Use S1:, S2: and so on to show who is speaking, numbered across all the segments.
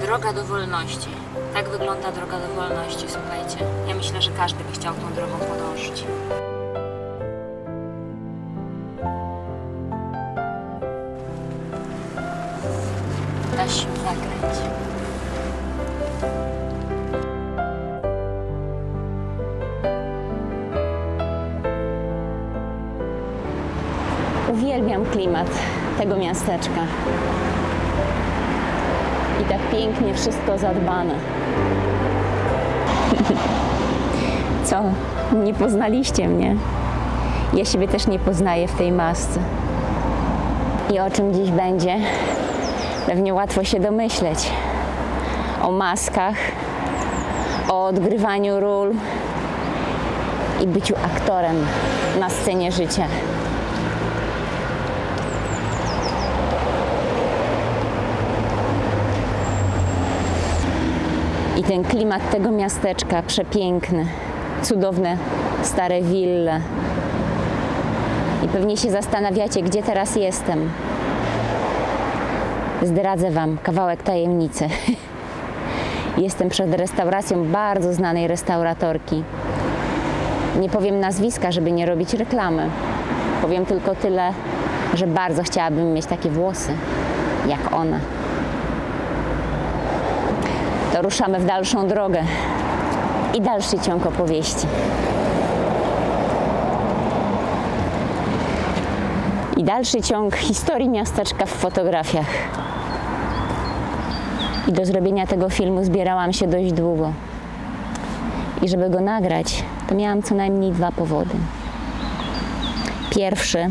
S1: Droga do wolności. Tak wygląda droga do wolności, słuchajcie. Ja myślę, że każdy by chciał tą drogą podążyć. Da się zagrać.
S2: Uwielbiam klimat tego miasteczka. I tak pięknie wszystko zadbane. Co? Nie poznaliście mnie? Ja siebie też nie poznaję w tej masce. I o czym dziś będzie? Pewnie łatwo się domyśleć. O maskach, o odgrywaniu ról i byciu aktorem na scenie życia. Ten klimat tego miasteczka przepiękny, cudowne stare wille. I pewnie się zastanawiacie, gdzie teraz jestem. Zdradzę Wam kawałek tajemnicy. Jestem przed restauracją bardzo znanej restauratorki. Nie powiem nazwiska, żeby nie robić reklamy. Powiem tylko tyle, że bardzo chciałabym mieć takie włosy jak ona ruszamy w dalszą drogę i dalszy ciąg opowieści. I dalszy ciąg historii miasteczka w fotografiach. I do zrobienia tego filmu zbierałam się dość długo. I żeby go nagrać, to miałam co najmniej dwa powody. Pierwszy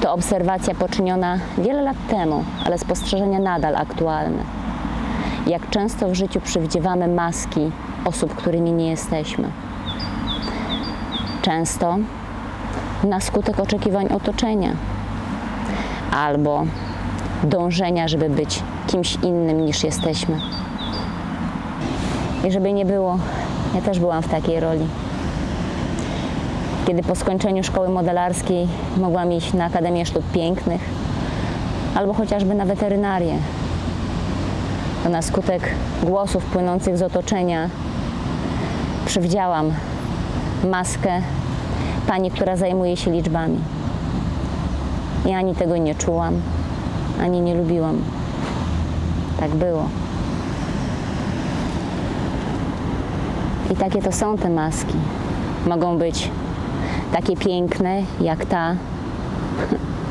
S2: to obserwacja poczyniona wiele lat temu, ale spostrzeżenia nadal aktualne jak często w życiu przywdziewamy maski osób, którymi nie jesteśmy. Często na skutek oczekiwań otoczenia albo dążenia, żeby być kimś innym niż jesteśmy. I żeby nie było, ja też byłam w takiej roli. Kiedy po skończeniu szkoły modelarskiej mogłam iść na Akademię Sztuk Pięknych albo chociażby na weterynarię, to na skutek głosów płynących z otoczenia przywdziałam maskę pani, która zajmuje się liczbami. I ani tego nie czułam, ani nie lubiłam. Tak było. I takie to są te maski. Mogą być takie piękne jak ta,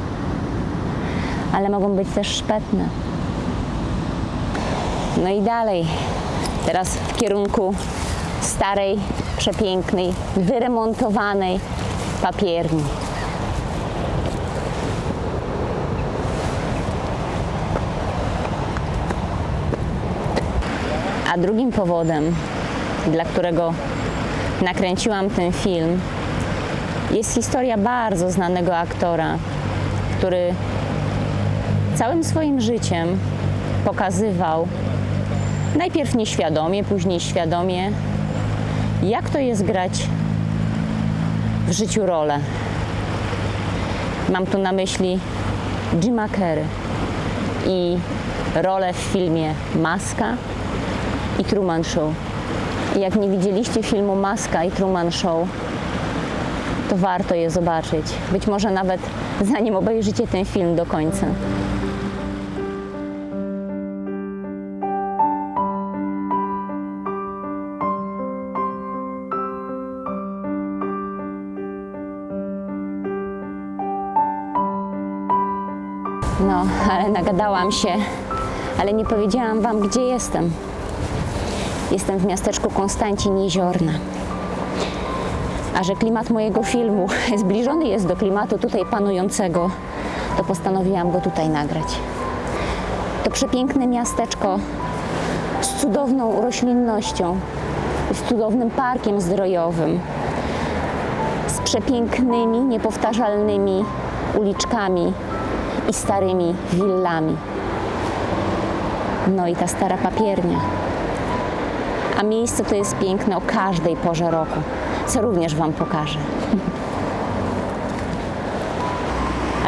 S2: ale mogą być też szpetne. No i dalej, teraz w kierunku starej, przepięknej, wyremontowanej papierni. A drugim powodem, dla którego nakręciłam ten film, jest historia bardzo znanego aktora, który całym swoim życiem pokazywał najpierw nieświadomie, później świadomie, jak to jest grać w życiu rolę. Mam tu na myśli Jima Carrey i rolę w filmie Maska i Truman Show. Jak nie widzieliście filmu Maska i Truman Show, to warto je zobaczyć. Być może nawet zanim obejrzycie ten film do końca. No, ale nagadałam się, ale nie powiedziałam Wam, gdzie jestem. Jestem w miasteczku Konstancin Jeziorna. A że klimat mojego filmu zbliżony jest do klimatu tutaj panującego, to postanowiłam go tutaj nagrać. To przepiękne miasteczko z cudowną roślinnością, z cudownym parkiem zdrojowym, z przepięknymi, niepowtarzalnymi uliczkami i starymi willami. No i ta stara papiernia. A miejsce to jest piękne o każdej porze roku, co również Wam pokażę.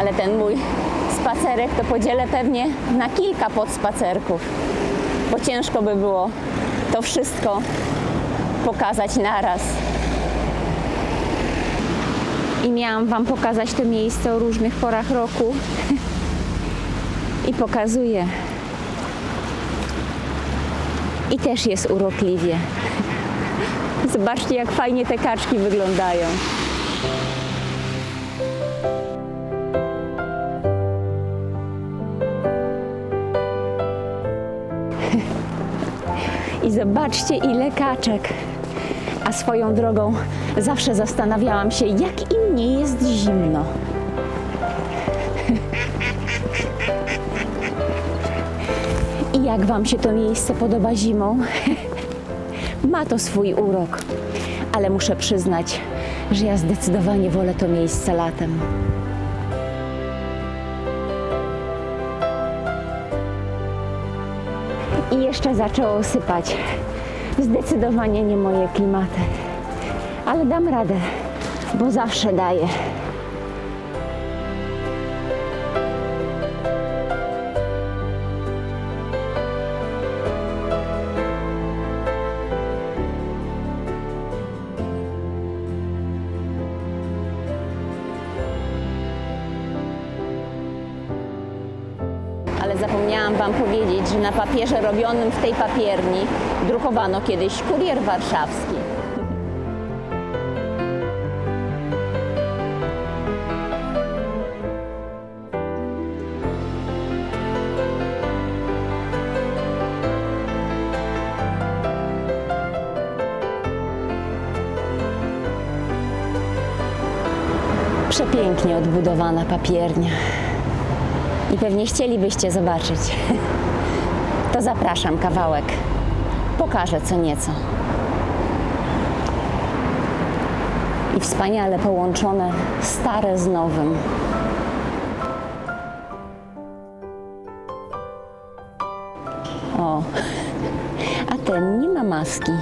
S2: Ale ten mój spacerek to podzielę pewnie na kilka podspacerków. bo ciężko by było to wszystko pokazać naraz. I miałam Wam pokazać to miejsce o różnych porach roku. I pokazuję. I też jest urokliwie. Zobaczcie, jak fajnie te kaczki wyglądają. I zobaczcie, ile kaczek. A swoją drogą zawsze zastanawiałam się, jak im nie jest zimno. I jak Wam się to miejsce podoba zimą? Ma to swój urok, ale muszę przyznać, że ja zdecydowanie wolę to miejsce latem. I jeszcze zaczęło sypać. Zdecydowanie nie moje klimaty. Ale dam radę, bo zawsze daję. Wam powiedzieć, że na papierze robionym w tej papierni drukowano kiedyś kurier warszawski. Przepięknie odbudowana papiernia. I pewnie chcielibyście zobaczyć. To zapraszam kawałek. Pokażę co nieco. I wspaniale połączone stare z nowym. O, a ten nie ma maski.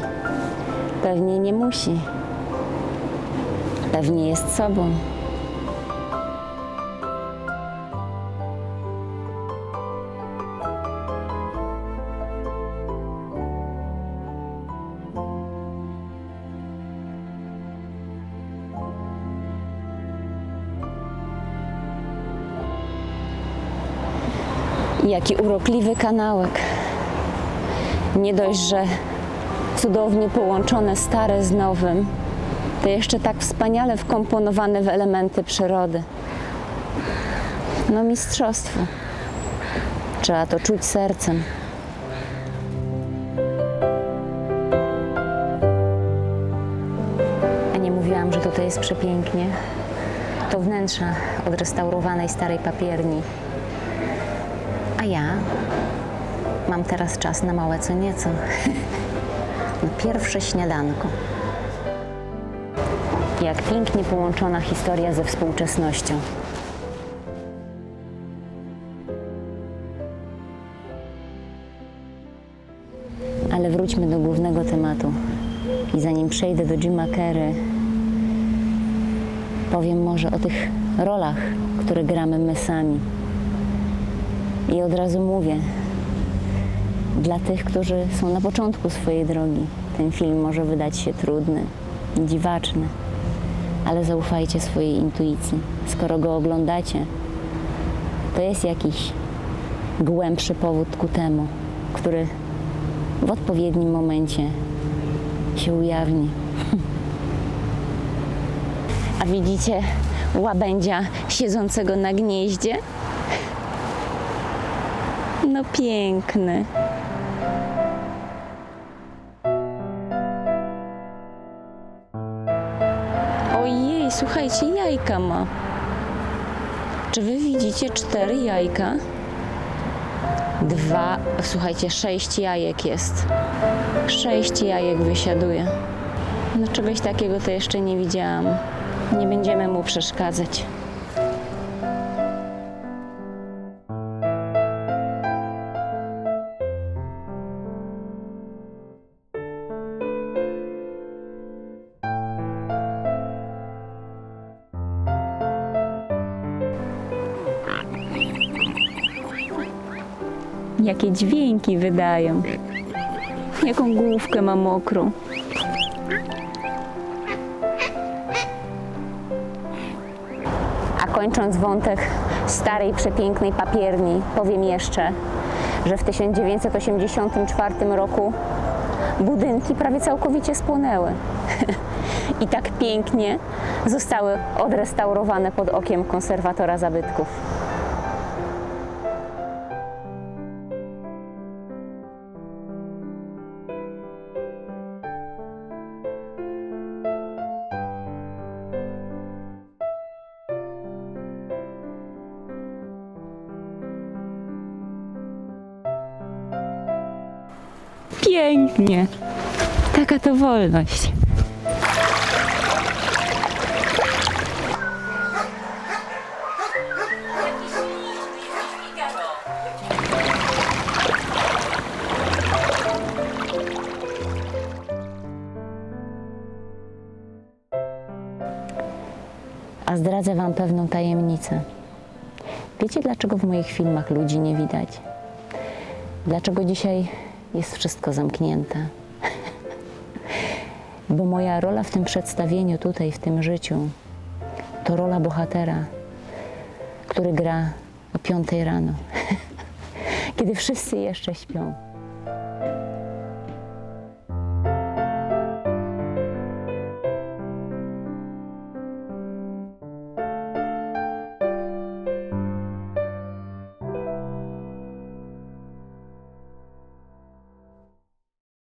S2: Pewnie nie musi. Pewnie jest sobą. Jaki urokliwy kanałek. Nie dość, że cudownie połączone stare z nowym, to jeszcze tak wspaniale wkomponowane w elementy przyrody. No mistrzostwo. Trzeba to czuć sercem. A nie mówiłam, że tutaj jest przepięknie. To wnętrze odrestaurowanej starej papierni. A ja mam teraz czas na małe co nieco. Na pierwsze śniadanko. Jak pięknie połączona historia ze współczesnością. Ale wróćmy do głównego tematu. I zanim przejdę do Jima Carrey, powiem może o tych rolach, które gramy my sami. I od razu mówię, dla tych, którzy są na początku swojej drogi, ten film może wydać się trudny, dziwaczny, ale zaufajcie swojej intuicji. Skoro go oglądacie, to jest jakiś głębszy powód ku temu, który w odpowiednim momencie się ujawni. A widzicie łabędzia siedzącego na gnieździe? No piękny. Ojej, słuchajcie, jajka ma. Czy wy widzicie cztery jajka? Dwa, słuchajcie, sześć jajek jest. Sześć jajek wysiaduje. No czegoś takiego to jeszcze nie widziałam. Nie będziemy mu przeszkadzać. Jakie dźwięki wydają. Jaką główkę ma mokrą. A kończąc wątek starej, przepięknej papierni, powiem jeszcze, że w 1984 roku budynki prawie całkowicie spłonęły. I tak pięknie zostały odrestaurowane pod okiem konserwatora zabytków. Pięknie. Taka to wolność. A zdradzę Wam pewną tajemnicę. Wiecie, dlaczego w moich filmach ludzi nie widać? Dlaczego dzisiaj jest wszystko zamknięte? Bo moja rola w tym przedstawieniu, tutaj, w tym życiu, to rola bohatera, który gra o piątej rano, kiedy wszyscy jeszcze śpią.